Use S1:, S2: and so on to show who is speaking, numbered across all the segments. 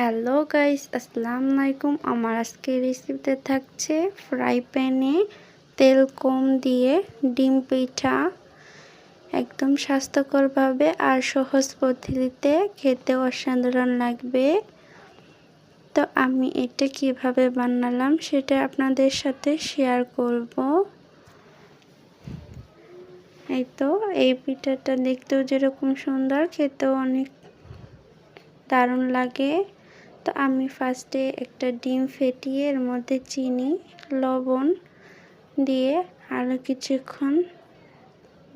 S1: Hello guys, আসসালামু আলাইকুম। আমার আজকে রেসিপিতে থাকছে ফ্রাই প্যানে তেল কম দিয়ে ডিম পিঠা। একদম স্বাস্থ্যকরভাবে আর সহজ পদ্ধতিতে খেতে অসাধারণ লাগবে। তো আমি এটা কীভাবে বানালাম সেটা আপনাদের সাথে শেয়ার করব। এই তো, এই পিঠাটা দেখতেও যেরকম সুন্দর, খেতেও অনেক দারুণ লাগে। তো আমি ফার্স্টে একটা ডিম ফেটিয়ে এর মধ্যে চিনি, লবণ দিয়ে আরও কিছুক্ষণ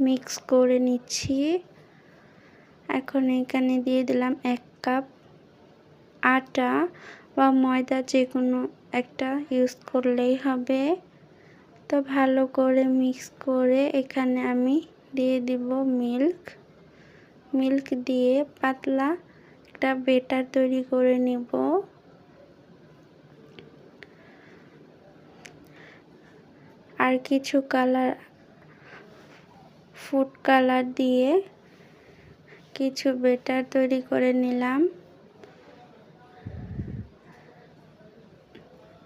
S1: মিক্স করে নিচ্ছি। এখন এখানে দিয়ে দিলাম এক কাপ আটা বা ময়দা যে কোনো একটা ইউজ করলেই হবে। তো ভালো করে মিক্স করে এখানে আমি দিয়ে দিব মিল্ক মিল্ক দিয়ে পাতলা একটা বেটার তৈরি করে নিব। আর কিছু কালার, ফুড কালার দিয়ে কিছু বেটার তৈরি করে নিলাম।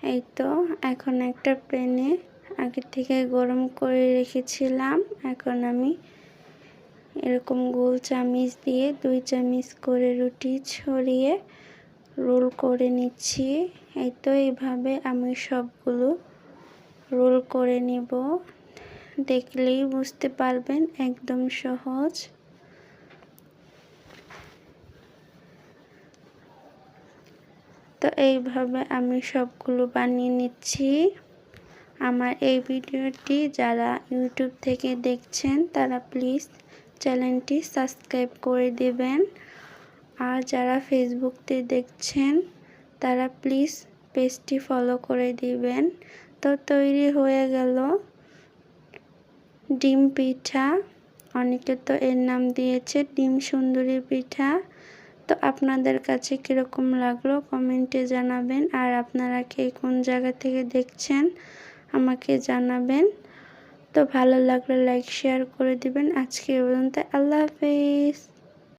S1: এই তো, এখন একটা প্যানে আগে থেকে গরম করে রেখেছিলাম। এখন আমি এরকম গোল চামিচ দিয়ে দুই চামিচ করে রুটি ছড়িয়ে রোল করে নিচ্ছি। এই তো এইভাবে আমি সবগুলো রোল করে নিব। দেখলেই বুঝতে পারবেন, একদম সহজ। তো এইভাবে আমি সবগুলো বানিয়ে নিচ্ছি। আমার এই ভিডিওটি যারা ইউটিউব থেকে দেখছেন, তারা প্লিজ চ্যানেলটি সাবস্ক্রাইব করে দেবেন। আর যারা ফেসবুকতে দেখছেন, তারা প্লিজ পেজটি ফলো করে দিবেন। তো তৈরি হয়ে গেল ডিম পিঠা। অনেকে তো এর নাম দিয়েছে, ডিম সুন্দরী পিঠা। তো আপনাদের কাছে কীরকম লাগল কমেন্টে জানাবেন। আর আপনারা কে কোন জায়গা থেকে দেখছেন, আমাকে জানাবেন। তো ভালো লাগলে লাইক শেয়ার করে দিবেন। আজকে পর্যন্ত আল্লাহ হাফিজ।